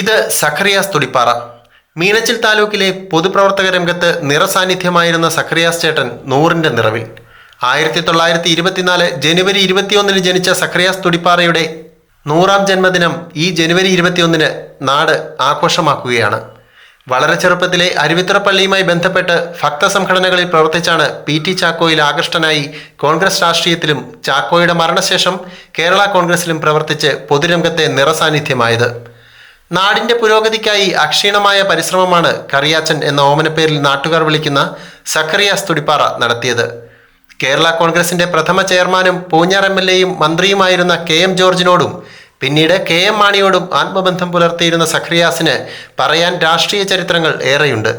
ഇത് സഖറിയാസ് തുടിപ്പാറ. മീനച്ചിൽ താലൂക്കിലെ പൊതുപ്രവർത്തക രംഗത്ത് നിറസാന്നിധ്യമായിരുന്ന സഖറിയാസ് ചേട്ടൻ നൂറിന്റെ നിറവിൽ. ആയിരത്തി തൊള്ളായിരത്തി ഇരുപത്തിനാല് ജനുവരി ഇരുപത്തിയൊന്നിന് ജനിച്ച സഖറിയാസ് തുടിപ്പാറയുടെ നൂറാം ജന്മദിനം ഈ ജനുവരി ഇരുപത്തിയൊന്നിന് നാട് ആഘോഷമാക്കുകയാണ്. വളരെ ചെറുപ്പത്തിലെ അരുവിത്തുറ പള്ളിയുമായി ബന്ധപ്പെട്ട് ഭക്തസംഘടനകളിൽ പ്രവർത്തിച്ചാണ് പി ടി ചാക്കോയിൽ ആകൃഷ്ടനായി കോൺഗ്രസ് രാഷ്ട്രീയത്തിലും ചാക്കോയുടെ മരണശേഷം കേരള കോൺഗ്രസിലും പ്രവർത്തിച്ച് പൊതുരംഗത്തെ നിറസാന്നിധ്യമായത്. നാടിന്റെ പുരോഗതിക്കായി അക്ഷീണമായ പരിശ്രമമാണ് കറിയാച്ചൻ എന്ന ഓമനപ്പേരിൽ നാട്ടുകാർ വിളിക്കുന്ന സക്കറിയാസ് തുടിപ്പാറ നടത്തിയത്. കേരള കോൺഗ്രസിന്റെ പ്രഥമ ചെയർമാനും പൂഞ്ഞാർ എം എൽ എയും മന്ത്രിയുമായിരുന്ന കെ എം ജോർജിനോടും പിന്നീട് കെ എം മാണിയോടും ആത്മബന്ധം പുലർത്തിയിരുന്ന സഖറിയാസിന് പറയാൻ രാഷ്ട്രീയ ചരിത്രങ്ങൾ ഏറെയുണ്ട്.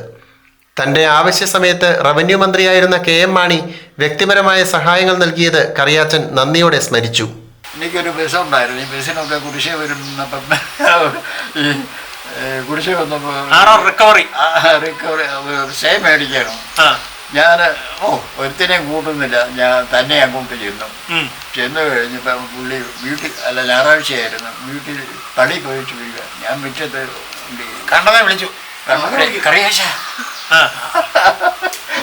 തന്റെ ആവശ്യ സമയത്ത് റവന്യൂ മന്ത്രിയായിരുന്ന കെ എം മാണി വ്യക്തിപരമായ സഹായങ്ങൾ നൽകിയത് കറിയാച്ചൻ നന്ദിയോടെ സ്മരിച്ചു. എനിക്കൊരു ബസ് ഉണ്ടായിരുന്നു ഈ ബസ്സിനൊക്കെ കുടിശ്ശിക വരുന്നപ്പം ഈ കുടിശ്ശിക വന്നപ്പോൾ റിക്കവറി റിക്കവറി സ്റ്റേ മേടിക്കണം ഞാൻ ഓ ഒരുത്തിനെയും കൂട്ടുന്നില്ല. ഞാൻ തന്നെ അങ്ങോട്ട് ചെന്നു. ചെന്നു കഴിഞ്ഞപ്പോൾ പുള്ളി വീട്ടിൽ അല്ല ഞായറാഴ്ചയായിരുന്നു. വീട്ടിൽ പള്ളി പോയിട്ട് വരിക ഞാൻ മുറ്റത്ത് കണ്ടതെ വിളിച്ചു. കറിയാശ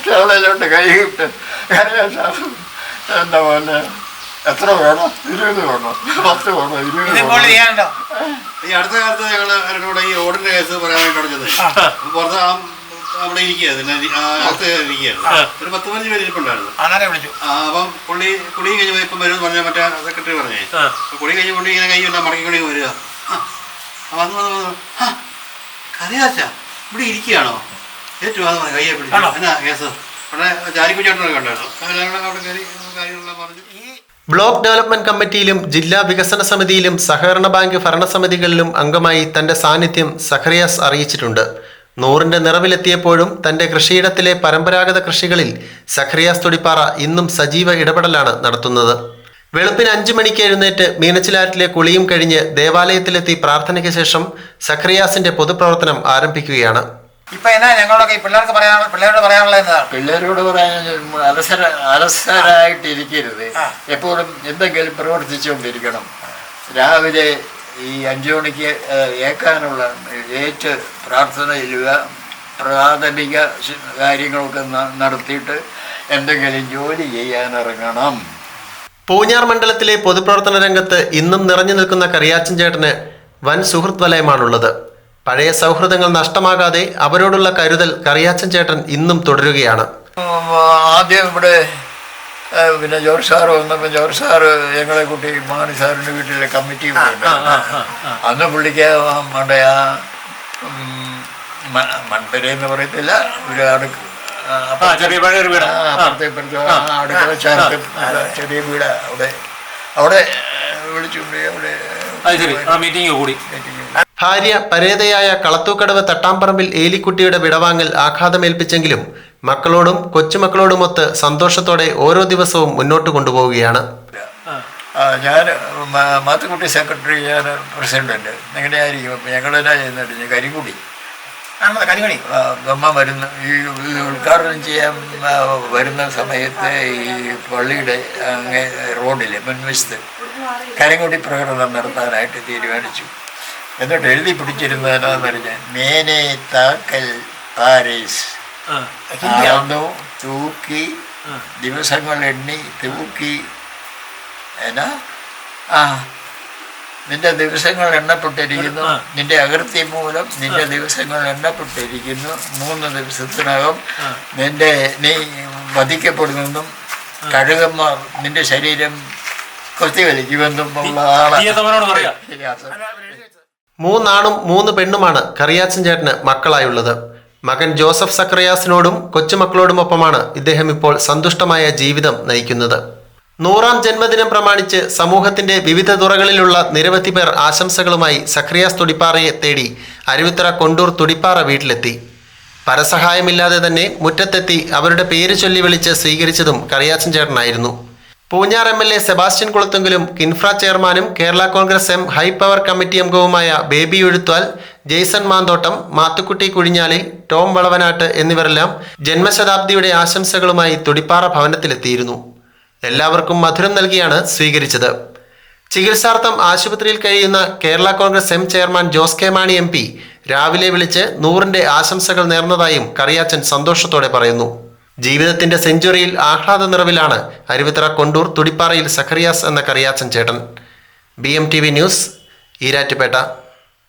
ചോളയിലോട്ട് കൈ കിട്ടും കറിയാശ എന്താ പോലെ എത്ര വേണം? ഇരുപത് വേണം. പത്ത് വേണം ഇരുപത് വേണം. ചെയ്യാനുണ്ടോ ഈ അടുത്ത കാലത്ത് ഞങ്ങൾ അവരോട് ഈ ഓടിന്റെ കേസ് പറയാനായിട്ട് തുടങ്ങിയത് പുറത്ത് ആ അവിടെ ഇരിക്കുകയായിരുന്നു അകത്ത് ഇരിക്കുകയായിരുന്നു ഒരു പത്ത് പതിനഞ്ച് പേര് ഇരിപ്പുണ്ടായിരുന്നു. അങ്ങനെ വിളിച്ചു. ആ, അപ്പം പുള്ളി കുളി കഴിഞ്ഞ് ഇപ്പം വരും പറഞ്ഞ മറ്റേ സെക്രട്ടറി പറഞ്ഞേ. ആ. അപ്പൊ കുളി കഴിഞ്ഞ് കൊണ്ട് ഇങ്ങനെ കൈ മടക്കി കളി വരിക. ആ. ആ, വന്ന് വന്ന് വന്ന് ആ. കറിയാച്ച ഇവിടെ ഇരിക്കുകയാണോ? ഏറ്റവും അത് കയ്യെ പിടിച്ചു. ആണോ? എന്നാ കേസ്? അവിടെ ചാരിക്കുച്ചേട്ടനൊക്കെ ഉണ്ടായിരുന്നു അവരെല്ലാം അവിടെ കയറി കാര്യങ്ങളെല്ലാം പറഞ്ഞു. ബ്ലോക്ക് ഡെവലപ്മെന്റ് കമ്മിറ്റിയിലും ജില്ലാ വികസന സമിതിയിലും സഹകരണ ബാങ്ക് ഭരണസമിതികളിലും അംഗമായി തന്റെ സാന്നിധ്യം സഖറിയാസ് അറിയിച്ചിട്ടുണ്ട്. നൂറിന്റെ നിറവിലെത്തിയപ്പോഴും തന്റെ കൃഷിയിടത്തിലെ പരമ്പരാഗത കൃഷികളിൽ സഖറിയാസ് തുടിപ്പാറ ഇന്നും സജീവ ഇടപെടലാണ് നടത്തുന്നത്. വെളുപ്പിന് അഞ്ചു മണിക്ക് എഴുന്നേറ്റ് മീനച്ചിലാറ്റിലെ കുളിയും കഴിഞ്ഞ് ദേവാലയത്തിലെത്തി പ്രാർത്ഥനയ്ക്ക് ശേഷം സഖറിയാസിന്റെ പൊതുപ്രവർത്തനം ആരംഭിക്കുകയാണ്. ഇപ്പൊ എന്നാ ഞങ്ങളൊക്കെ പിള്ളേർക്ക് പറയാനുള്ള പിള്ളേരോട് പറയാനുള്ള എന്നതാണ്? പിള്ളേരോട് പറയാൻ അലസര അലസരായിട്ടിരിക്കരുത്. എപ്പോഴും എന്തെങ്കിലും പ്രവർത്തിച്ചുകൊണ്ടിരിക്കണം. രാവിലെ ഈ അഞ്ചു മണിക്ക് ഏക്കാനുള്ള ഏറ്റ് പ്രാർത്ഥന ചെയ്യുക പ്രാഥമിക കാര്യങ്ങളൊക്കെ നടത്തിയിട്ട് എന്തെങ്കിലും ജോലി ചെയ്യാനിറങ്ങണം പൂഞ്ഞാർ മണ്ഡലത്തിലെ പൊതുപ്രവർത്തന രംഗത്ത് ഇന്നും നിറഞ്ഞു നിൽക്കുന്ന കറിയാച്ചൻ ചേട്ടന് വൻ സുഹൃത്ത് വലയമാണുള്ളത് പഴയ സൗഹൃദങ്ങൾ നഷ്ടമാകാതെ അവരോടുള്ള കരുതൽ കറിയാച്ചൻ ചേട്ടൻ ഇന്നും തുടരുകയാണ്. ആദ്യം ഇവിടെ പിന്നെ ജോർജ് സാറ് വന്നപ്പോൾ ജോർജ് സാറ് ഞങ്ങളെ കുട്ടി മാണി സാറിന്റെ വീട്ടിലെ കമ്മിറ്റി അന്ന് പുള്ളിക്ക് നമ്മുടെ ആ മൺപര എന്ന് പറയത്തില്ല ഒരു അടുക്ക് ചെറിയ വീട്. ആ, അപ്പുറത്തെ ഇപ്പുറത്തെ ആ അടുക്കള ചേർത്ത് ചെറിയ വീട് അവിടെ. അവിടെ വിളിച്ചു അവിടെ മീറ്റിംഗ് കൂടി. Meeting ഭാര്യ പരേതയായ കളത്തൂക്കടവ് തട്ടാമ്പറമ്പിൽ ഏലിക്കുട്ടിയുടെ വിടവാങ്ങൽ ആഘാതമേൽപ്പിച്ചെങ്കിലും മക്കളോടും കൊച്ചുമക്കളോടുമൊത്ത് സന്തോഷത്തോടെ ഓരോ ദിവസവും മുന്നോട്ട് കൊണ്ടുപോവുകയാണ്. ഞാൻ മാത്തുക്കുട്ടി സെക്രട്ടറി ഞാൻ പ്രസിഡന്റ്. എങ്ങനെയായിരിക്കും? ആയിരിക്കും ഞങ്ങളെല്ലാം ചെയ്യുന്നുണ്ട് കരിങ്കുടി. ആ, അമ്മ വരുന്ന ഈ ഉദ്ഘാടനം ചെയ്യാൻ വരുന്ന സമയത്ത് ഈ പള്ളിയുടെ അങ്ങേ റോഡിൽ മുൻവശത്ത് കരിങ്കുടി പ്രകടനം നടത്താനായിട്ട് തീരുമാനിച്ചു. എന്നിട്ട് എഴുതി പിടിച്ചിരുന്നതെന്നാന്ന് പറഞ്ഞാൽ മേനെ താക്കൽ പാരീസ്. തൂക്കി ദിവസങ്ങൾ എണ്ണി തൂക്കി. എന്നാ? ആ നിന്റെ ദിവസങ്ങൾ എണ്ണപ്പെട്ടിരിക്കുന്നു നിന്റെ അകൃതി മൂലം നിന്റെ ദിവസങ്ങൾ എണ്ണപ്പെട്ടിരിക്കുന്നു മൂന്ന് ദിവസത്തിനകം നിന്റെ നീ വധിക്കപ്പെടുന്നെന്നും കഴുകന്മാർ നിന്റെ ശരീരം കൊത്തിവലിക്കുമെന്നും ഉള്ളതാണ് തീയത്തമ്മനോട് പറയാ. മൂന്നാണും മൂന്ന് പെണ്ണുമാണ് കറിയാച്ചൻ ചേട്ടന് മക്കളായുള്ളത്. മകൻ ജോസഫ് സക്രയാസിനോടും കൊച്ചുമക്കളോടുമൊപ്പമാണ് ഇദ്ദേഹം ഇപ്പോൾ സന്തുഷ്ടമായ ജീവിതം നയിക്കുന്നത്. നൂറാം ജന്മദിനം പ്രമാണിച്ച് സമൂഹത്തിന്റെ വിവിധ തുറകളിലുള്ള നിരവധി പേർ ആശംസകളുമായി സക്രിയാസ് തുടിപ്പാറയെ തേടി അരുവിത്തറ കൊണ്ടൂർ തുടിപ്പാറ വീട്ടിലെത്തി. പരസഹായമില്ലാതെ തന്നെ മുറ്റത്തെത്തി അവരുടെ പേര് ചൊല്ലി വിളിച്ച് സ്വീകരിച്ചതും Kariyachan ചേട്ടനായിരുന്നു. Poonjar M L A Sebastian കുളത്തുങ്കലും KINFRA ചെയർമാനും Kerala Congress M high power committee അംഗവുമായ ബേബി എഴുത്താൽ ജെയ്സൺ മാന്തോട്ടം മാത്തുക്കുട്ടി കുഴിഞ്ഞാലിൽ ടോം വളവനാട്ട് എന്നിവരെല്ലാം ജന്മശതാബ്ദിയുടെ ആശംസകളുമായി തുടിപ്പാറ ഭവനത്തിലെത്തിയിരുന്നു. എല്ലാവർക്കും മധുരം നൽകിയാണ് സ്വീകരിച്ചത്. ചികിത്സാർത്ഥം ആശുപത്രിയിൽ കഴിയുന്ന Kerala Congress M chairman Jose K Mani M P രാവിലെ വിളിച്ച് നൂറിന്റെ ആശംസകൾ നേർന്നതായും കറിയാച്ചൻ സന്തോഷത്തോടെ പറയുന്നു. ജീവിതത്തിന്റെ സെഞ്ചുറിയിൽ ആഹ്ലാദ നിറവിലാണ് അരുവിത്തറ കൊണ്ടൂർ തുടിപ്പാറയിൽ സഖറിയാസ് എന്ന കറിയാച്ചൻ ചേട്ടൻ. B M T V news Erattupetta.